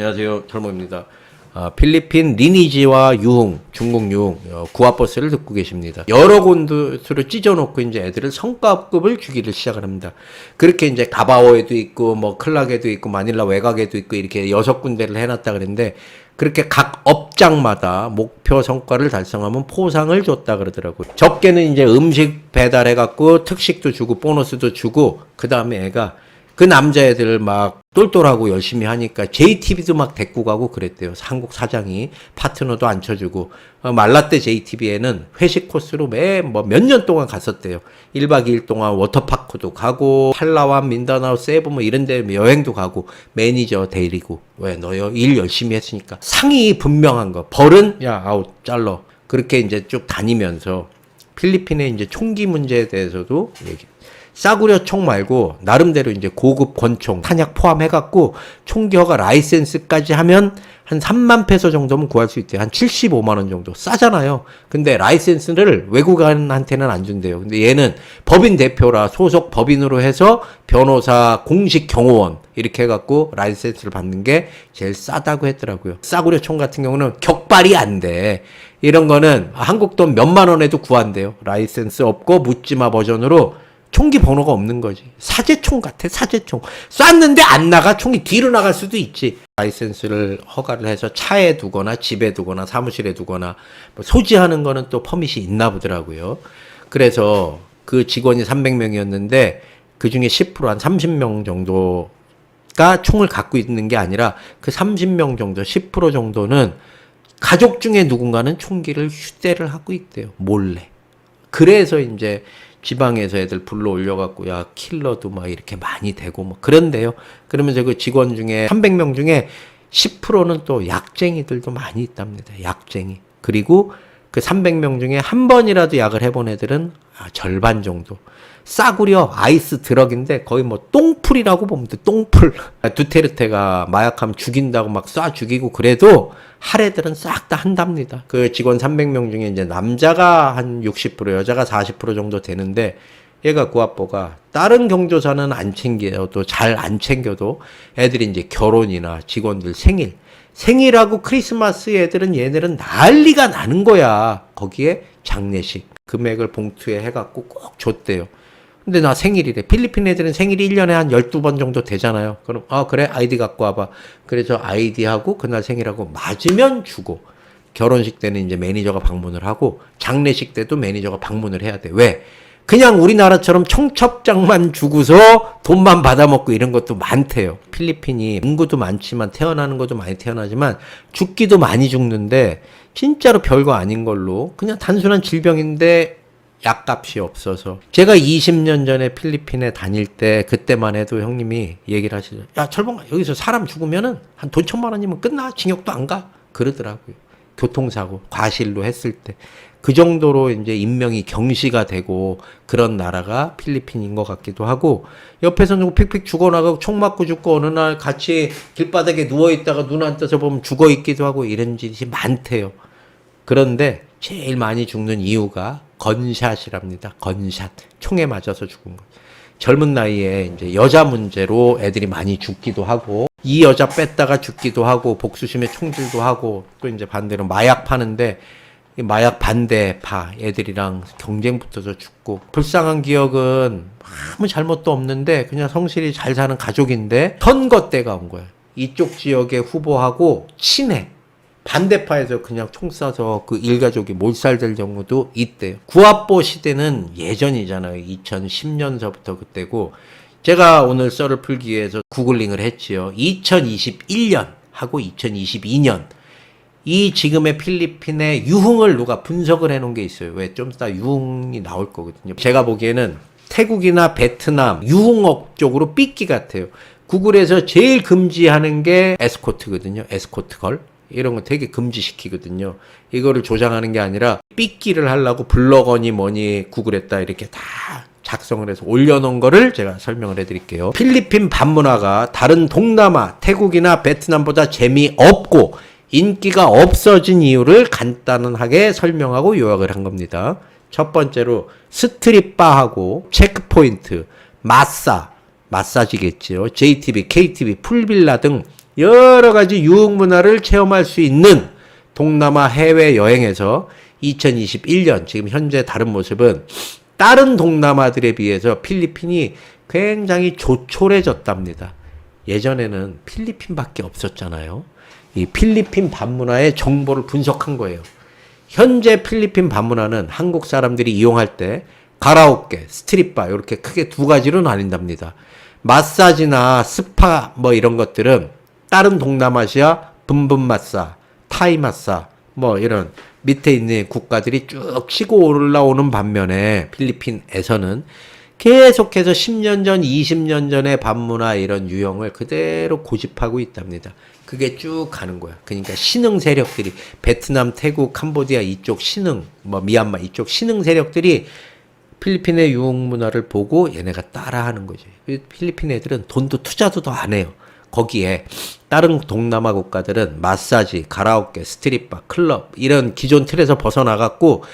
안녕하세요. 철모입니다. 아, 필리핀 리니지와 유흥, 중국 유흥, 어, 구화버스를 듣고 계십니다. 여러 곳으로 찢어놓고 이제 애들을 성과급을 주기를 시작을 합니다. 그렇게 이제 가바오에도 있고, 뭐 클락에도 있고, 마닐라 외곽에도 있고, 이렇게 여섯 군데를 해놨다 그랬는데, 그렇게 각 업장마다 목표 성과를 달성하면 포상을 줬다 그러더라고요. 적게는 이제 음식 배달해갖고 특식도 주고, 보너스도 주고, 그 다음에 애가 그 남자애들 막 똘똘하고 열심히 하니까 JTB도 막 데리고 가고 그랬대요. 한국 사장이 파트너도 안 쳐주고 어, 말라떼 JTB에는 회식 코스로 매뭐몇 년 동안 갔었대요. 1박 2일 동안 워터파크도 가고 팔라완, 민다나오, 세부 뭐 이런 데 여행도 가고 매니저 데리고 왜 너요 일 열심히 했으니까 상이 분명한 거 벌은 야 아웃 잘러 그렇게 이제 쭉 다니면서 필리핀의 이제 총기 문제에 대해서도 얘기. 싸구려 총 말고 나름대로 이제 고급 권총 탄약 포함해갖고 총기 허가 라이센스까지 하면 한 3만 페소 정도면 구할 수 있대요. 한 75만 원 정도 싸잖아요. 근데 라이센스를 외국인한테는 안 준대요. 근데 얘는 법인 대표라 소속 법인으로 해서 변호사 공식 경호원 이렇게 해갖고 라이센스를 받는 게 제일 싸다고 했더라고요. 싸구려 총 같은 경우는 격발이 안 돼. 이런 거는 한국 돈 몇만 원에도 구한대요. 라이센스 없고 묻지마 버전으로 총기 번호가 없는 거지. 사제총 같아, 사제총. 쐈는데 안 나가, 총이 뒤로 나갈 수도 있지. 라이센스를 허가를 해서 차에 두거나 집에 두거나 사무실에 두거나 뭐 소지하는 거는 또 퍼밋이 있나 보더라고요. 그래서 그 직원이 300명이었는데 그 중에 10%한 30명 정도가 총을 갖고 있는 게 아니라 그 30명 정도, 10% 정도는 가족 중에 누군가는 총기를 휴대를 하고 있대요. 몰래. 그래서 이제 지방에서 애들 불러 올려갖고 야 킬러도 막 이렇게 많이 되고 뭐 그런데요. 그러면서 그 직원 중에 300명 중에 10%는 또 약쟁이들도 많이 있답니다. 약쟁이. 그리고 그 300명 중에 한 번이라도 약을 해본 애들은 아, 절반 정도. 싸구려 아이스 드럭인데 거의 뭐 똥풀이라고 보면 돼. 똥풀. 두테르테가 마약하면 죽인다고 막 쏴 죽이고 그래도 할애들은 싹 다 한답니다. 그 직원 300명 중에 이제 남자가 한 60% 여자가 40% 정도 되는데 얘가 구합보가 다른 경조사는 안 챙겨도 잘 안 챙겨도 애들이 이제 결혼이나 직원들 생일 생일하고 크리스마스 애들은 얘네들은 난리가 나는 거야. 거기에 장례식 금액을 봉투에 해갖고 꼭 줬대요. 근데 나 생일이래. 필리핀 애들은 생일이 1년에 한 12번 정도 되잖아요. 그럼, 아, 그래? 아이디 갖고 와봐. 그래서 아이디하고 그날 생일하고 맞으면 주고. 결혼식 때는 이제 매니저가 방문을 하고, 장례식 때도 매니저가 방문을 해야 돼. 왜? 그냥 우리나라처럼 청첩장만 주고서 돈만 받아먹고 이런 것도 많대요. 필리핀이 인구도 많지만 태어나는 것도 많이 태어나지만 죽기도 많이 죽는데 진짜로 별거 아닌 걸로 그냥 단순한 질병인데 약값이 없어서 제가 20년 전에 필리핀에 다닐 때 그때만 해도 형님이 얘기를 하시죠. 야 철봉아 여기서 사람 죽으면은 한 돈 천만 원이면 끝나 징역도 안 가 그러더라고요. 교통사고 과실로 했을 때 그 정도로 이제 인명이 경시가 되고 그런 나라가 필리핀인 것 같기도 하고 옆에서 누구 픽픽 죽어나가고 총 맞고 죽고 어느 날 같이 길바닥에 누워 있다가 눈 안 떠서 보면 죽어 있기도 하고 이런 짓이 많대요. 그런데 제일 많이 죽는 이유가 건샷이랍니다. 건샷. 총에 맞아서 죽은 거. 젊은 나이에 이제 여자 문제로 애들이 많이 죽기도 하고 이 여자 뺐다가 죽기도 하고 복수심에 총질도 하고 또 이제 반대로 마약 파는데 이 마약 반대파 애들이랑 경쟁 붙어서 죽고 불쌍한 기억은 아무 잘못도 없는데 그냥 성실히 잘 사는 가족인데 선거 때가 온 거야. 이쪽 지역의 후보하고 친해. 반대파에서 그냥 총 쏴서 그 일가족이 몰살될 경우도 있대요. 구합보 시대는 예전이잖아요. 2010년서부터 그때고 제가 오늘 썰을 풀기 위해서 구글링을 했지요. 2021년 하고 2022년 이 지금의 필리핀의 유흥을 누가 분석을 해놓은 게 있어요. 왜 좀 이따 유흥이 나올 거거든요. 제가 보기에는 태국이나 베트남 유흥업 쪽으로 삐끼 같아요. 구글에서 제일 금지하는 게 에스코트거든요. 에스코트 걸. 이런 거 되게 금지시키거든요. 이거를 조장하는 게 아니라 삐끼를 하려고 블로거니 뭐니 구글에다 이렇게 다 작성을 해서 올려놓은 거를 제가 설명을 해드릴게요. 필리핀 반문화가 다른 동남아, 태국이나 베트남보다 재미없고 인기가 없어진 이유를 간단하게 설명하고 요약을 한 겁니다. 첫 번째로 스트릿바하고 체크포인트, 마사, 마사지겠지요. JTB, KTB, 풀빌라 등 여러 가지 유흥 문화를 체험할 수 있는 동남아 해외 여행에서 2021년 지금 현재 다른 모습은 다른 동남아들에 비해서 필리핀이 굉장히 조촐해졌답니다. 예전에는 필리핀밖에 없었잖아요. 이 필리핀 반문화의 정보를 분석한 거예요. 현재 필리핀 반문화는 한국 사람들이 이용할 때 가라오케, 스트릿바 이렇게 크게 두 가지로 나뉜답니다. 마사지나 스파 뭐 이런 것들은 다른 동남아시아 분분 마사, 타이 마사 뭐 이런 밑에 있는 국가들이 쭉 치고 올라오는 반면에 필리핀에서는 계속해서 10년 전, 20년 전의 반문화 이런 유형을 그대로 고집하고 있답니다. 그게 쭉 가는 거야. 그러니까 신흥 세력들이 베트남, 태국, 캄보디아 이쪽 신흥, 뭐 미얀마 이쪽 신흥 세력들이 필리핀의 유흥 문화를 보고 얘네가 따라하는 거지. 필리핀 애들은 돈도 투자도 더 안 해요. 거기에 다른 동남아 국가들은 마사지, 가라오케, 스트릿바, 클럽 이런 기존 틀에서 벗어나갔고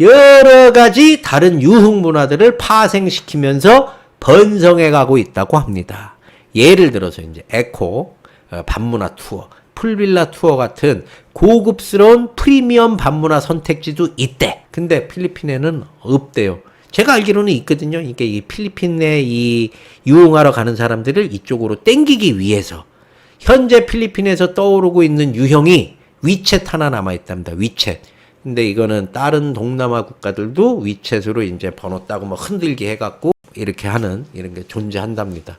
여러 가지 다른 유흥 문화들을 파생시키면서 번성해 가고 있다고 합니다. 예를 들어서 이제 에코, 어, 반문화 투어, 풀빌라 투어 같은 고급스러운 프리미엄 반문화 선택지도 있대. 근데 필리핀에는 없대요. 제가 알기로는 있거든요. 이게 이 필리핀에 이 유흥하러 가는 사람들을 이쪽으로 땡기기 위해서 현재 필리핀에서 떠오르고 있는 유형이 위챗 하나 남아 있답니다. 위챗. 근데 이거는 다른 동남아 국가들도 위챗으로 이제 번호 따고 뭐 흔들기 해갖고 이렇게 하는 이런 게 존재한답니다.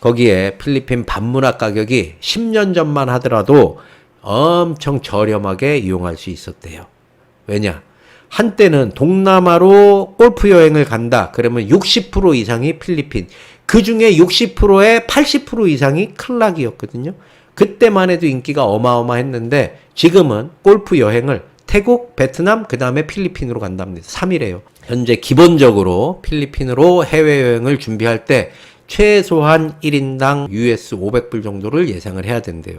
거기에 필리핀 반문화 가격이 10년 전만 하더라도 엄청 저렴하게 이용할 수 있었대요. 왜냐? 한때는 동남아로 골프 여행을 간다. 그러면 60% 이상이 필리핀. 그 중에 60%의 80% 이상이 클락이었거든요. 그때만 해도 인기가 어마어마했는데 지금은 골프 여행을 태국, 베트남, 그 다음에 필리핀으로 간답니다. 3일에요. 현재 기본적으로 필리핀으로 해외여행을 준비할 때 최소한 1인당 US 500불 정도를 예상을 해야 된대요.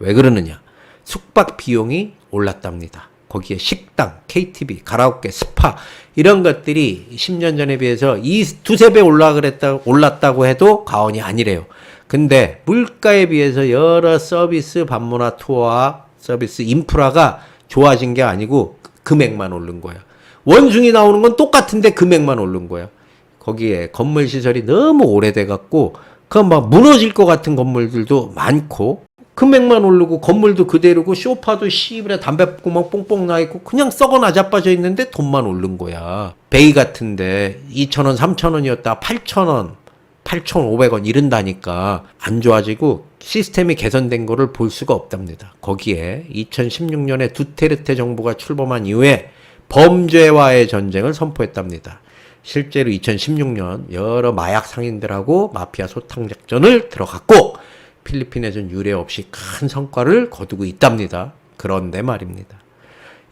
왜 그러느냐? 숙박 비용이 올랐답니다. 거기에 식당, KTV, 가라오케, 스파 이런 것들이 10년 전에 비해서 이 두세 배 올라 그랬다 올랐다고 해도 과언이 아니래요. 근데 물가에 비해서 여러 서비스 반문화 투어와 서비스 인프라가 좋아진 게 아니고 금액만 오른 거야. 원숭이 나오는 건 똑같은데 금액만 오른 거야. 거기에 건물 시설이 너무 오래돼 갖고 그막 무너질 것 같은 건물들도 많고 금액만 오르고 건물도 그대로고 쇼파도 씨부레 담배구멍 뽕뽕 나 있고 그냥 썩어 나자빠져 있는데 돈만 오른 거야. 베이 같은데 2,000원, 3,000원이었다 8,000원, 8,500원 이른다니까 안 좋아지고 시스템이 개선된 거를 볼 수가 없답니다. 거기에 2016년에 두테르테 정부가 출범한 이후에 범죄와의 전쟁을 선포했답니다. 실제로 2016년 여러 마약 상인들하고 마피아 소탕 작전을 들어갔고 필리핀에선 유례 없이 큰 성과를 거두고 있답니다. 그런데 말입니다.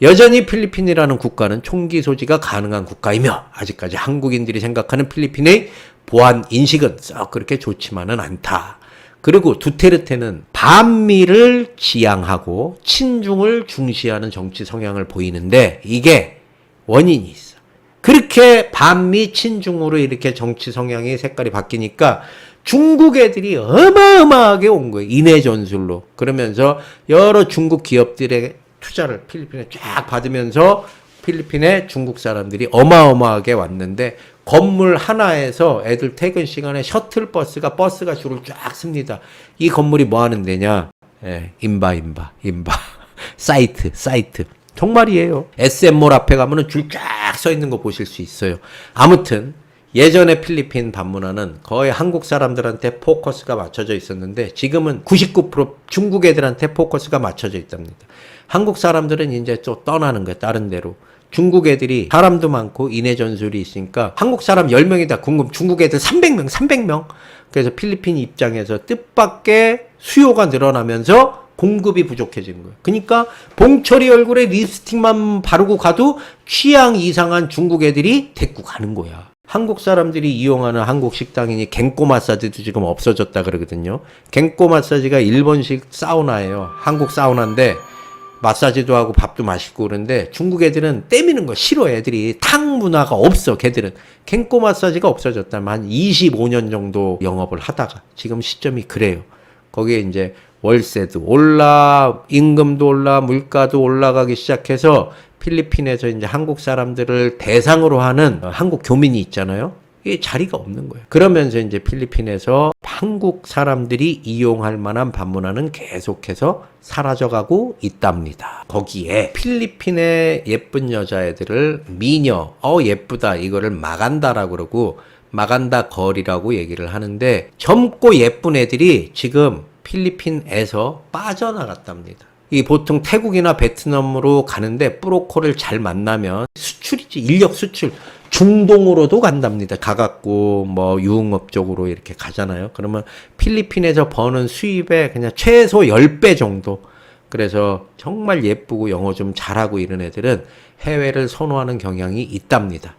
여전히 필리핀이라는 국가는 총기 소지가 가능한 국가이며 아직까지 한국인들이 생각하는 필리핀의 보안 인식은 썩 그렇게 좋지만은 않다. 그리고 두테르테는 반미를 지향하고 친중을 중시하는 정치 성향을 보이는데 이게 원인이 있어. 그렇게 반미 친중으로 이렇게 정치 성향이 색깔이 바뀌니까 중국 애들이 어마어마하게 온 거예요. 인해 전술로. 그러면서 여러 중국 기업들의 투자를 필리핀에 쫙 받으면서 필리핀에 중국 사람들이 어마어마하게 왔는데 건물 하나에서 애들 퇴근 시간에 셔틀 버스가 버스가 줄을 쫙 씁니다. 이 건물이 뭐 하는 데냐? 예, 인바 인바 인바 사이트 사이트 정말이에요. SM몰 앞에 가면은 줄 쫙 서 있는 거 보실 수 있어요. 아무튼 예전에 필리핀 반문화는 거의 한국 사람들한테 포커스가 맞춰져 있었는데 지금은 99% 중국 애들한테 포커스가 맞춰져 있답니다. 한국 사람들은 이제 또 떠나는 거야, 다른 데로. 중국 애들이 사람도 많고 인해 전술이 있으니까 한국 사람 10명이 다. 궁금 중국 애들 300명, 300명. 그래서 필리핀 입장에서 뜻밖의 수요가 늘어나면서 공급이 부족해지는 거예요. 그러니까 봉철이 얼굴에 립스틱만 바르고 가도 취향 이상한 중국 애들이 데리고 가는 거야. 한국 사람들이 이용하는 한국 식당이니 갱꼬 마사지도 지금 없어졌다 그러거든요. 갱꼬 마사지가 일본식 사우나예요. 한국 사우나인데 마사지도 하고 밥도 맛있고 그런데 중국 애들은 때미는 거 싫어 애들이 탕 문화가 없어 걔들은 갱꼬 마사지가 없어졌다면 한 25년 정도 영업을 하다가 지금 시점이 그래요. 거기에 이제 월세도 올라, 임금도 올라, 물가도 올라가기 시작해서 필리핀에서 이제 한국 사람들을 대상으로 하는 한국 교민이 있잖아요. 이게 자리가 없는 거예요. 그러면서 이제 필리핀에서 한국 사람들이 이용할 만한 방문화는 계속해서 사라져가고 있답니다. 거기에 필리핀의 예쁜 여자애들을 미녀, 어 예쁘다 이거를 마간다라고 그러고 마간다 걸이라고 얘기를 하는데 젊고 예쁜 애들이 지금 필리핀에서 빠져나갔답니다. 이 보통 태국이나 베트남으로 가는데 뿌로코를 잘 만나면 수출이지 인력 수출 중동으로도 간답니다. 가갖고 뭐 유흥업 쪽으로 이렇게 가잖아요. 그러면 필리핀에서 버는 수입의 그냥 최소 10배 정도. 그래서 정말 예쁘고 영어 좀 잘하고 이런 애들은 해외를 선호하는 경향이 있답니다.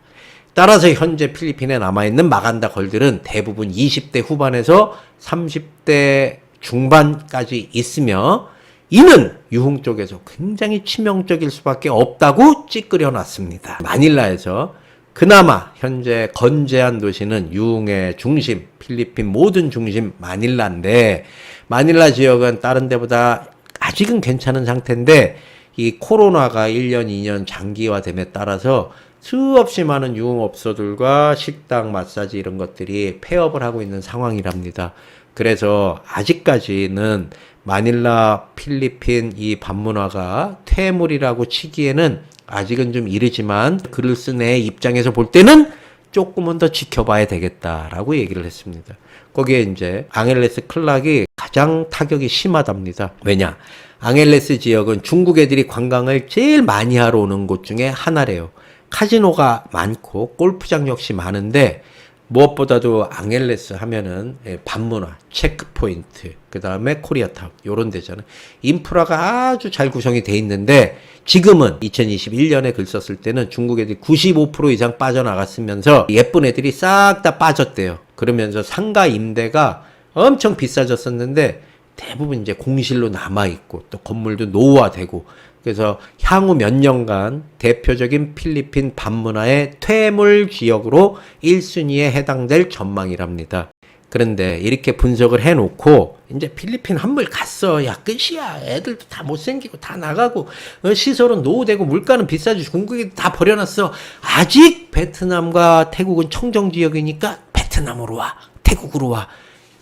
따라서 현재 필리핀에 남아있는 마간다 걸들은 대부분 20대 후반에서 30대 중반까지 있으며 이는 유흥 쪽에서 굉장히 치명적일 수밖에 없다고 찌끄려 놨습니다. 마닐라에서 그나마 현재 건재한 도시는 유흥의 중심, 필리핀 모든 중심 마닐라인데 마닐라 지역은 다른 데보다 아직은 괜찮은 상태인데 이 코로나가 1년, 2년 장기화됨에 따라서 수없이 많은 유흥업소들과 식당, 마사지 이런 것들이 폐업을 하고 있는 상황이랍니다. 그래서 아직까지는 마닐라 필리핀 이 반문화가 퇴물이라고 치기에는 아직은 좀 이르지만 글을 쓴 애 입장에서 볼 때는 조금은 더 지켜봐야 되겠다라고 얘기를 했습니다. 거기에 이제 앙헬레스 클락이 가장 타격이 심하답니다. 왜냐? 앙헬레스 지역은 중국 애들이 관광을 제일 많이 하러 오는 곳 중에 하나래요. 카지노가 많고 골프장 역시 많은데 무엇보다도 앙헬레스 하면은 예, 반문화, 체크포인트, 그 다음에 코리아타운 요런 데잖아요. 인프라가 아주 잘 구성이 돼 있는데 지금은 2021년에 글 썼을 때는 중국 애들이 95% 이상 빠져나갔으면서 예쁜 애들이 싹 다 빠졌대요. 그러면서 상가 임대가 엄청 비싸졌었는데 대부분 이제 공실로 남아 있고 또 건물도 노후화되고 그래서 향후 몇 년간 대표적인 필리핀 반문화의 퇴물 지역으로 1순위에 해당될 전망이랍니다. 그런데 이렇게 분석을 해놓고 이제 필리핀 한물 갔어. 야 끝이야. 애들도 다 못생기고 다 나가고 어, 시설은 노후되고 물가는 비싸지. 중국이 다 버려놨어. 아직 베트남과 태국은 청정 지역이니까 베트남으로 와. 태국으로 와.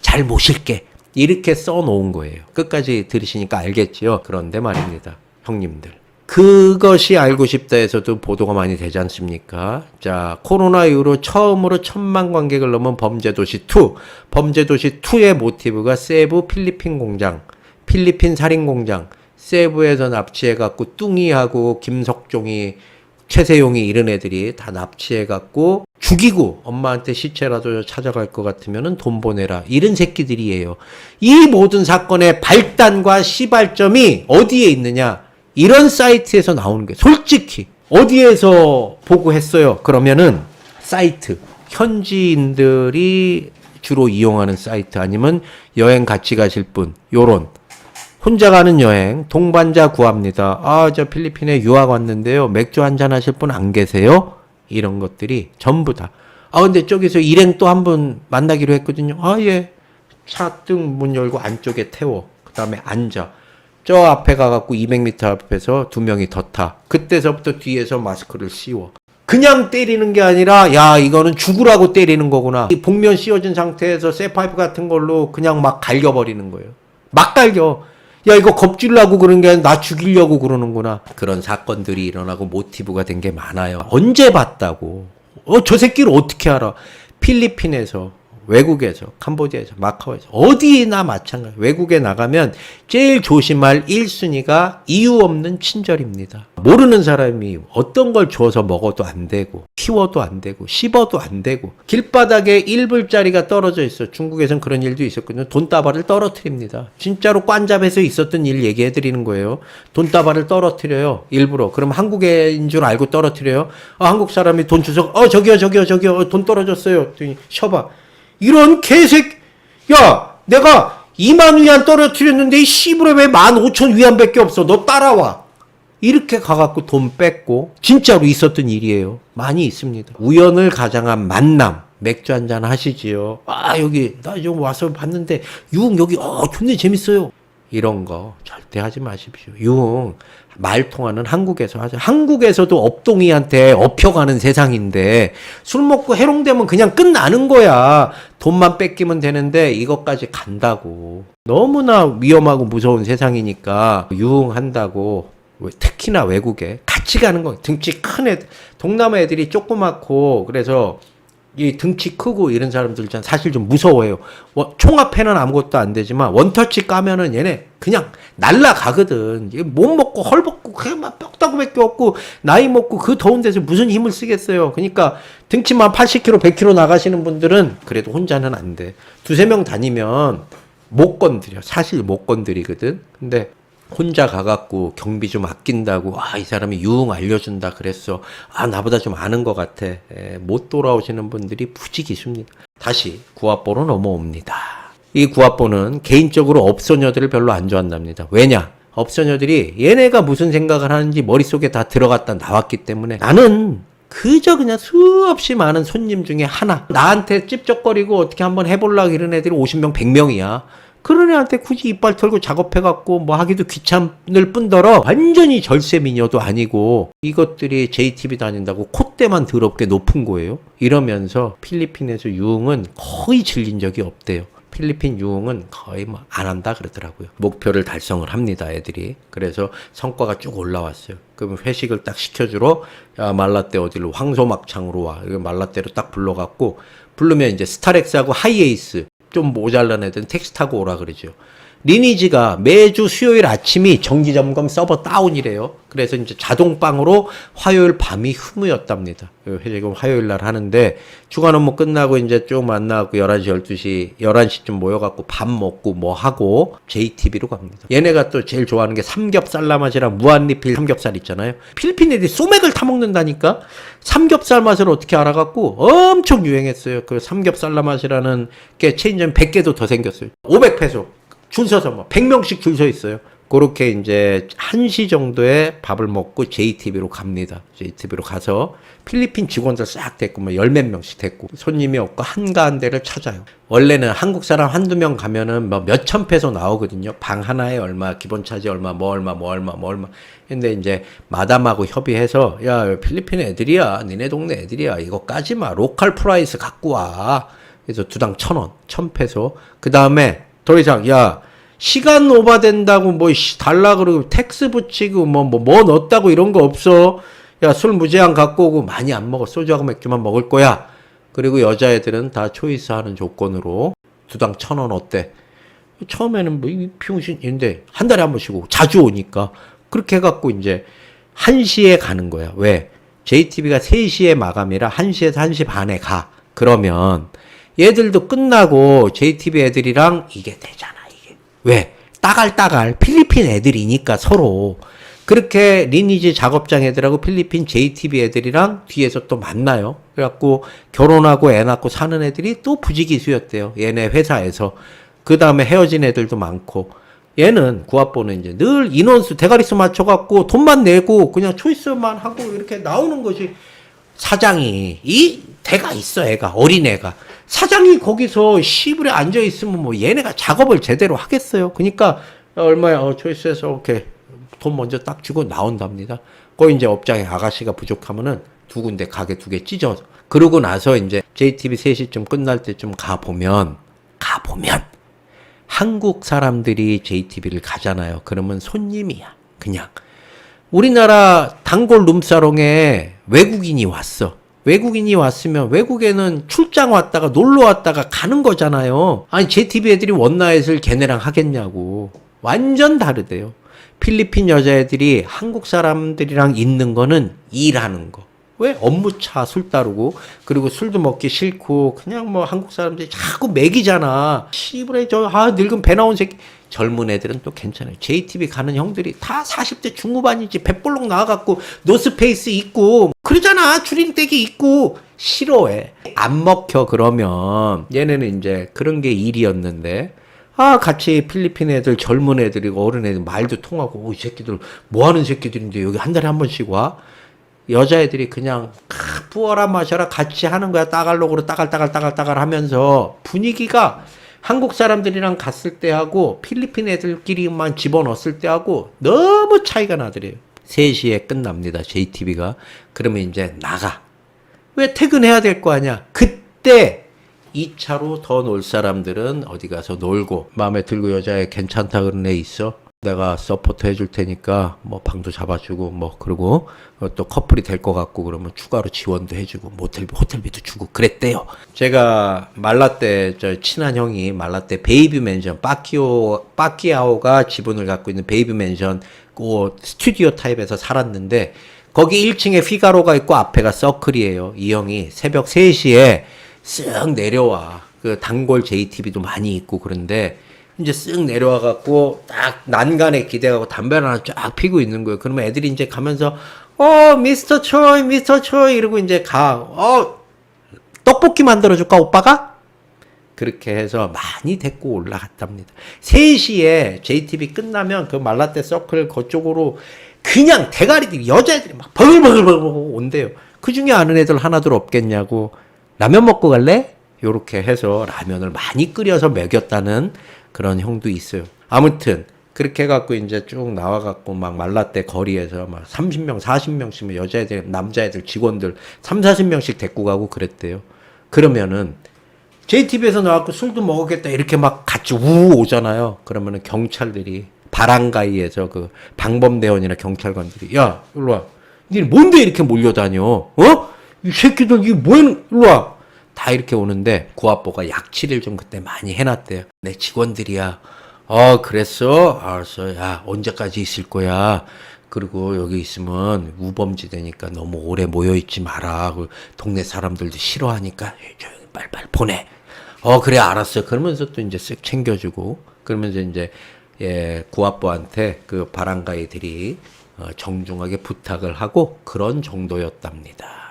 잘 모실게. 이렇게 써놓은 거예요. 끝까지 들으시니까 알겠지요. 그런데 말입니다. 형님들. 그것이 알고 싶다에서도 보도가 많이 되지 않습니까? 자, 코로나 이후로 처음으로 천만 관객을 넘은 범죄도시 2. 범죄도시 2의 모티브가 세부 필리핀 공장, 필리핀 살인 공장, 세부에서 납치해갖고 뚱이하고 김석종이 최세용이 이런 애들이 다 납치해갖고 죽이고 엄마한테 시체라도 찾아갈 것 같으면은 돈 보내라. 이런 새끼들이에요. 이 모든 사건의 발단과 시발점이 어디에 있느냐? 이런 사이트에서 나오는 게 솔직히 어디에서 보고 했어요? 그러면은 사이트 현지인들이 주로 이용하는 사이트 아니면 여행 같이 가실 분 요런 혼자 가는 여행 동반자 구합니다. 아, 저 필리핀에 유학 왔는데요. 맥주 한잔 하실 분 안 계세요? 이런 것들이 전부 다. 아, 근데 저기서 일행 또 한 분 만나기로 했거든요. 아, 예. 차등문 열고 안쪽에 태워. 그 다음에 앉아. 저 앞에 가갖고 200m 앞에서 두 명이 더 타. 그때서부터 뒤에서 마스크를 씌워. 그냥 때리는 게 아니라, 야, 이거는 죽으라고 때리는 거구나. 이 복면 씌워진 상태에서 쇠파이프 같은 걸로 그냥 막 갈겨버리는 거예요. 막 갈겨. 야, 이거 겁주려고 그런 게 아니라 나 죽이려고 그러는구나. 그런 사건들이 일어나고 모티브가 된 게 많아요. 언제 봤다고? 어, 저 새끼를 어떻게 알아? 필리핀에서, 외국에서, 캄보디아에서, 마카오에서, 어디나 마찬가지. 외국에 나가면 제일 조심할 1순위가 이유 없는 친절입니다. 모르는 사람이 어떤 걸 줘서 먹어도 안 되고, 키워도 안 되고, 씹어도 안 되고, 길바닥에 1불짜리가 떨어져 있어. 중국에선 그런 일도 있었거든요. 돈다발을 떨어뜨립니다. 진짜로 꽌잡에서 있었던 일 얘기해 드리는 거예요. 돈다발을 떨어뜨려요. 일부러. 그럼 한국인 줄 알고 떨어뜨려요. 아, 한국 사람이 돈 주서, 어, 저기요, 저기요, 저기요. 어, 돈 떨어졌어요. 셔봐. 이런 개색, 야, 내가 2만 위안 떨어뜨렸는데 이 씨부레 왜 15,000 위안밖에 없어. 너 따라와. 이렇게 가갖고 돈 뺏고 진짜로 있었던 일이에요. 많이 있습니다. 우연을 가장한 만남. 맥주 한잔 하시지요. 아 여기 나 좀 와서 봤는데 유흥 여기 어 존나 재밌어요. 이런 거 절대 하지 마십시오. 유흥 말 통하는 한국에서 하죠. 한국에서도 업동이한테 업혀가는 세상인데 술 먹고 해롱되면 그냥 끝나는 거야. 돈만 뺏기면 되는데 이것까지 간다고. 너무나 위험하고 무서운 세상이니까 유흥한다고 왜- 특히나 외국에 같이 가는 거 등치 큰 애, 동남아 애들이 조그맣고 그래서 이 등치 크고 이런 사람들 있잖아. 사실 좀 무서워해요. 원- 총합회는 아무것도 안 되지만 원터치 까면은 얘네 그냥 날라가거든. 못 먹고 헐벗고 그냥 막 뼈다구밖에 없고 나이 먹고 그 더운 데서 무슨 힘을 쓰겠어요. 그러니까 등치만 80kg, 100kg 나가시는 분들은 그래도 혼자는 안 돼. 두세 명 다니면 못 건드려. 사실 못 건드리거든. 근데 혼자 가갖고 경비 좀 아낀다고 아 이 사람이 유흥 알려준다 그랬어. 아 나보다 좀 아는 것 같아. 에, 못 돌아오시는 분들이 부지기수입니다. 다시 구합보로 넘어옵니다. 이 구합보는 개인적으로 업소녀들을 별로 안 좋아한답니다. 왜냐? 업소녀들이 얘네가 무슨 생각을 하는지 머릿속에 다 들어갔다 나왔기 때문에 나는 그저 그냥 수없이 많은 손님 중에 하나. 나한테 찝쩍거리고 어떻게 한번 해보려고 이런 애들이 50명 100명이야 그런 애한테 굳이 이빨 털고 작업해갖고 뭐 하기도 귀찮을 뿐더러 완전히 절세 미녀도 아니고 이것들이 JTB 다닌다고 콧대만 더럽게 높은 거예요. 이러면서 필리핀에서 유흥은 거의 질린 적이 없대요. 필리핀 유흥은 거의 뭐 안 한다 그러더라고요. 목표를 달성을 합니다, 애들이. 그래서 성과가 쭉 올라왔어요. 그러면 회식을 딱 시켜주러 야, 말라떼 어디로 황소막창으로 와. 말라떼로 딱 불러갖고 부르면 이제 스타렉스하고 하이에이스 좀 모자란 애들은 택시 타고 오라 그러죠. 리니지가 매주 수요일 아침이 정기 점검 서버 다운이래요. 그래서 이제 자동방으로 화요일 밤이 휴무였답니다. 그 회식은 화요일 날 하는데 주간 업무 끝나고 이제 쭉 만나고 11시 12시 11시쯤 모여 갖고 밥 먹고 뭐 하고 JTB로 갑니다. 얘네가 또 제일 좋아하는 게 삼겹살 라맛이랑 무한리필 삼겹살 있잖아요. 필리핀 애들이 소맥을 타 먹는다니까 삼겹살 맛을 어떻게 알아 갖고 엄청 유행했어요. 그 삼겹살 라맛이라는 게 체인점 100개도 더 생겼어요. 500페소. 줄 서서 뭐 100명씩 줄 서 있어요. 그렇게 이제 1시 정도에 밥을 먹고 JTB로 갑니다. JTB로 가서 필리핀 직원들 싹 됐고 뭐 열 몇 명씩 됐고 손님이 없고 한가한 데를 찾아요. 원래는 한국 사람 한두 명 가면은 뭐 몇천 페소 나오거든요. 방 하나에 얼마, 기본 차지 얼마, 뭐 얼마, 뭐 얼마, 뭐 얼마. 근데 이제 마담하고 협의해서 야 필리핀 애들이야, 니네 동네 애들이야. 이거 까지 마. 로컬 프라이스 갖고 와. 그래서 두당 천 원, 천 페소. 그 다음에 더 이상 야 시간 오바된다고 뭐 씨, 달라 그러고 텍스 붙이고 뭐 뭐 뭐 넣었다고 이런 거 없어. 야 술 무제한 갖고 오고 많이 안 먹어 소주하고 맥주만 먹을 거야. 그리고 여자애들은 다 초이스하는 조건으로 두당 천 원 어때? 처음에는 뭐이 병신인데 한 달에 한 번씩 오고 자주 오니까 그렇게 해갖고 이제 1시에 가는 거야. 왜? JTB가 3시에 마감이라 1시에서 1시 반에 가. 그러면 얘들도 끝나고 JTB 애들이랑 이게 되잖아, 이게. 왜? 따갈따갈 필리핀 애들이니까 서로. 그렇게 리니지 작업장 애들하고 필리핀 JTB 애들이랑 뒤에서 또 만나요. 그래갖고 결혼하고 애 낳고 사는 애들이 또 부지기수였대요. 얘네 회사에서. 그 다음에 헤어진 애들도 많고. 얘는 구합보는 이제 늘 인원수 대가리수 맞춰갖고 돈만 내고 그냥 초이스만 하고 이렇게 나오는 것이 사장이 이 대가 있어 애가 어린 애가 사장이 거기서 시불에 앉아 있으면 뭐 얘네가 작업을 제대로 하겠어요. 그러니까 얼마야 어, 초이스에서 이렇게 돈 먼저 딱 주고 나온답니다. 거기 이제 업장에 아가씨가 부족하면은 두 군데 가게 두 개 찢어. 그러고 나서 이제 JTB 3시쯤 끝날 때쯤 가 보면 가 보면 한국 사람들이 JTB를 가잖아요. 그러면 손님이야. 그냥. 우리나라 단골 룸사롱에 외국인이 왔어. 외국인이 왔으면 외국에는 출장 왔다가 놀러 왔다가 가는 거잖아요. 아니, JTB 애들이 원나잇을 걔네랑 하겠냐고. 완전 다르대요. 필리핀 여자애들이 한국 사람들이랑 있는 거는 일하는 거. 왜 업무차 술 따르고 그리고 술도 먹기 싫고 그냥 뭐 한국 사람들이 자꾸 먹이잖아. 시부레 저아 늙은 배 나온 새끼 젊은 애들은 또 괜찮아요. JTB 가는 형들이 다 40대 중후반이지 배볼록 나와갖고 노스페이스 입고 그러잖아 추린떼기 입고 싫어해. 안 먹혀 그러면 얘네는 이제 그런 게 일이었는데 아, 같이 필리핀 애들, 젊은 애들이고 어른 애들 말도 통하고, 오, 이 새끼들 뭐 하는 새끼들인데 여기 한 달에 한 번씩 와? 여자애들이 그냥 크, 부어라 마셔라 같이 하는 거야. 따갈록으로 따갈따갈 따갈따갈 하면서 분위기가 한국 사람들이랑 갔을 때하고 필리핀 애들끼리만 집어넣었을 때하고 너무 차이가 나더래요. 3시에 끝납니다. JTB가. 그러면 이제 나가. 왜 퇴근해야 될 거 아니야? 그때 2차로 더 놀 사람들은 어디 가서 놀고 마음에 들고 여자애 괜찮다 그런 애 있어? 내가 서포트 해줄 테니까 뭐 방도 잡아주고 뭐 그러고 또 커플이 될 것 같고 그러면 추가로 지원도 해주고 모텔 호텔비도 주고 그랬대요. 제가 말라떼 저 친한 형이 말라떼 베이비 맨션 빠키오 빠키아오가 지분을 갖고 있는 베이비 맨션 그 스튜디오 타입에서 살았는데 거기 1층에 피가로가 있고 앞에가 서클이에요. 이 형이 새벽 3시에 쓱 내려와. 그 단골 JTB도 많이 있고 그런데 이제 쓱 내려와 갖고 딱 난간에 기대가고 담배를 하나 쫙 피고 있는 거예요. 그러면 애들이 이제 가면서 어 미스터 초이 미스터 초이 이러고 이제 가. 어 떡볶이 만들어 줄까 오빠가? 그렇게 해서 많이 데리고 올라갔답니다. 3시에 JTB 끝나면 그 말라떼 서클 그쪽으로 그냥 대가리들이 여자애들이 막 버글버글버글 온대요. 그 중에 아는 애들 하나둘 없겠냐고 라면 먹고 갈래? 요렇게 해서 라면을 많이 끓여서 먹였다는 그런 형도 있어요. 아무튼 그렇게 해갖고 이제 쭉 나와갖고 막 말라떼 거리에서 막 30명, 40명씩 여자애들, 남자애들, 직원들 3, 40명씩 데리고 가고 그랬대요. 그러면은 JTB에서 나왔고 술도 먹었겠다 이렇게 막 같이 우 오잖아요. 그러면은 경찰들이 바랑가이에서 그 방범대원이나 경찰관들이 야 일로 와. 니 뭔데 이렇게 몰려다녀? 어? 이 새끼들 이게 뭐야? 일로 와. 다 이렇게 오는데 구합보가 약치를 좀 그때 많이 해놨대요. 내 직원들이야. 어 그랬어? 알았어. 야 언제까지 있을 거야? 그리고 여기 있으면 우범지대니까 너무 오래 모여 있지 마라. 그 동네 사람들도 싫어하니까 조용히 빨리빨리 보내. 어 그래 알았어. 그러면서 또 이제 쓱 챙겨주고 그러면서 이제 예 구합보한테 그 바람가이들이 어, 정중하게 부탁을 하고 그런 정도였답니다.